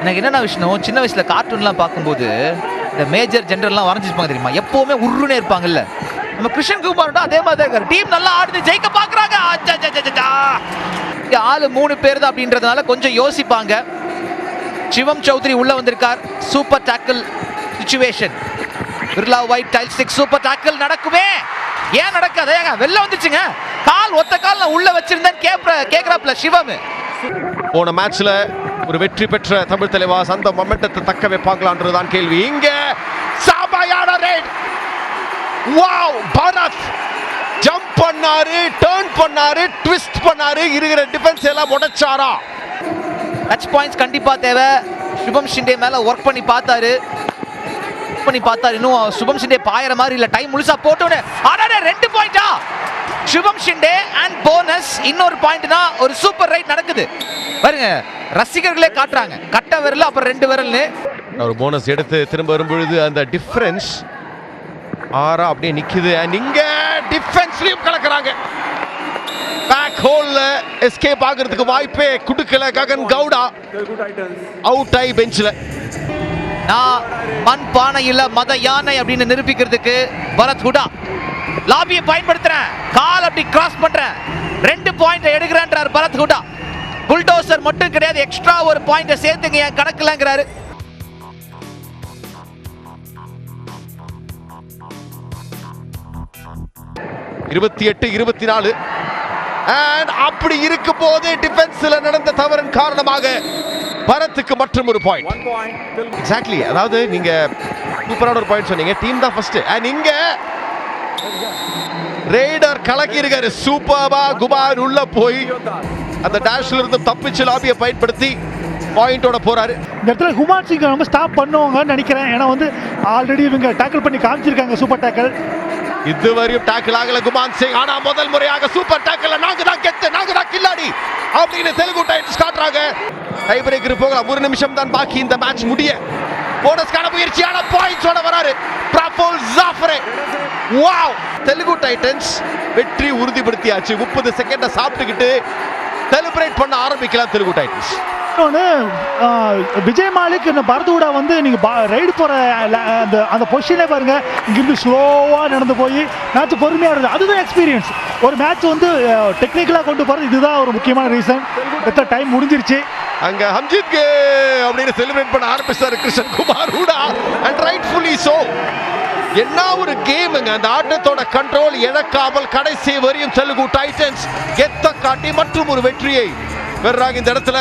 எனக்கு என்னென்ன விஷயம் சின்ன வயசில் கார்ட்டூன்லாம் பார்க்கும்போது இந்த மேஜர் ஜென்ரல்லாம் வரைஞ்சிருப்பாங்க தெரியுமா? எப்போவுமே உருனே இருப்பாங்கல்ல. நம்ம கிருஷ்ணன் குமாரோட அதே மாதிரி தான் இருக்காரு. டீம் நல்லா ஆடுது ஜெயிக்க பார்க்குறாங்க அச்சா, ஆளு மூணு பேர் தான் அப்படின்றதுனால கொஞ்சம் யோசிப்பாங்க. சிவம் சௌத்ரி உள்ளே வந்திருக்கார். Super tackle situation Birla white tile stick super tackle நடக்குமே? ஏன் நடக்காது? ஏங்க வெளில வந்துச்சுங்க. கால் ஒத்த கால் நான் உள்ள வச்சிருந்தேன். கேப்ற கேக்குறாப்ல சிவம். போன மேட்ச்ல ஒரு வெற்றி பெற்ற தமிழ் தலைவாஸ் அந்த மொமெண்டத்தை தக்க வைப்பாங்களான்றதுதான் கேள்வி. இங்க சாபாயான ரேட் வாவ் பரத். ஜம்ப் பண்ணாரு டர்ன் பண்ணாரு ட்விஸ்ட் பண்ணாரு. இருக்கிற டிஃபென்ஸ் எல்லாம் உடைச்சாரா? டச் பாயிண்ட்ஸ் கண்டிப்பா தேவை. சுபம் ஷிண்டே மேல ஒர்க் பண்ணி பார்த்தாரு. பண்ணி பார்த்தாரு இன்னும் சுபம் ஷிண்டே பாயற மாதிரி இல்ல டைம் முழுசா போட்டோன்னு அடடே ரெண்டு பாயிண்டா சுபம் ஷிண்டே அண்ட் போனஸ் இன்னொரு பாயிண்ட் தான் ஒரு சூப்பர் ரைட் நடக்குது பாருங்க ரசிகர்களே காட்டுறாங்க கட்ட விரல் அப்புறம் ரெண்டு விரல்னு ஒரு போனஸ் எடுத்து திரும்ப வரும்பொழுது அந்த டிஃபரன்ஸ் ஆறா அப்படியே நிக்குது அண்ட் இங்க டிஃபென்ஸ்லயும் கலக்குறாங்க பேக் ஹோல்ல எஸ்கேப் ஆகிறதுக்கு வாய்ப்பே குடுக்கல ககன் கவுடா அவுட் ஆகி பெஞ்சில் நான் மண் பானை இல்ல மத யானை அப்படின்னு நிரூபிக்கிறதுக்கு பரத் ஹுடா. லாபியை பயன்படுத்துறேன். கால் அப்படி கிராஸ் பண்றேன். ரெண்டு பாயிண்ட் எடுக்கிறேன்றார் பரத் ஹுடா. புல்டோசர் மட்டும் கிடையாது எக்ஸ்ட்ரா ஒரு பாயிண்ட சேர்த்துங்க என் கணக்குலங்கிறாரு. இருபத்தி எட்டு இருபத்தி நாலு. அண்ட் அப்படி இருக்கும் போதே டிஃபென்ஸ்ல நடந்த தவறின் காரணமாக பரத்துக்கு மற்றும் ஒரு பாயிண்ட் எக்ஸாக்ட்லி அதாவது நீங்க சூப்பரான ஒரு பாயிண்ட் சொன்னீங்க. டீம் தான் ஃபர்ஸ்ட் அண்ட் இங்க ரேடர் கலக்கி இருக்காரு சூப்பர்பா குமார் உள்ள போய் அந்த டேஷ்ல இருந்து தப்பிச்சு லாபியை பயன்படுத்தி பாயிண்டோட போறாரு. இந்த இடத்துல ஹுமான் சிங் ரொம்ப ஸ்டாப் பண்ணுவாங்கன்னு நினைக்கிறேன். ஏன்னா வந்து ஆல்ரெடி இவங்க டேக்கிள் பண்ணி காமிச்சிருக்காங்க சூப்பர் டேக்கிள் இதுவரையும் டேக்கிள் ஆகல குமான் சிங். ஆனா முதல் முறையாக சூப்பர் டேக்கிள் நாங்க தான் கெத்து நாங்க தான் கில்லாடி அப்படின்னு தெலுங்கு டைட்டன்ஸ் காட்டுறாங்க. டை பிரேக்கர் போகலாம். ஒரு நிமிஷம் தான் பாக்கி. இந்த மேட்ச் முடிய. போனஸ்கான முயற்சியான பாயிண்ட்ஸோட வராரு. பிரபோல் ஜாஃபரே வாவ் தெலுங்கு டைட்டன்ஸ் வெற்றி உறுதிப்படுத்தியாச்சு. முப்பது செகண்ட சாப்பிட்டுக்கிட்டு செலிப்ரேட் பண்ண ஆரம்பிக்கலாம் தெலுங்கு டைட்டன்ஸ் இன்னொன்று விஜய் மாலிக் இந்த பரதூடா வந்து நீங்கள் ரைடு போகிற அந்த அந்த பொசிஷனே பாருங்க. இங்கிருந்து ஸ்லோவாக நடந்து போய் மேட்ச் பொறுமையாக இருந்தது அதுதான் எக்ஸ்பீரியன்ஸ் ஒரு மேட்ச் வந்து டெக்னிக்கலாக கொண்டு போகிறது இதுதான் ஒரு முக்கியமான ரீசன் எத்தனை டைம் முடிஞ்சிருச்சு. அங்க ஹம்ஜித் கே அப்படின்னு செலிப்ரேட் பண்ண ஆரம்பிச்சாரு Krishan Kumar Hooda and rightfully so என்ன ஒரு கேமுங்க அந்த ஆட்டத்தோட கண்ட்ரோல் இழக்காமல் கடைசி வரையும் தெலுங்கு டைட்டன்ஸ் கெத்த காட்டி மற்றும் ஒரு வெற்றியை பெறாங்க இந்த இடத்துல.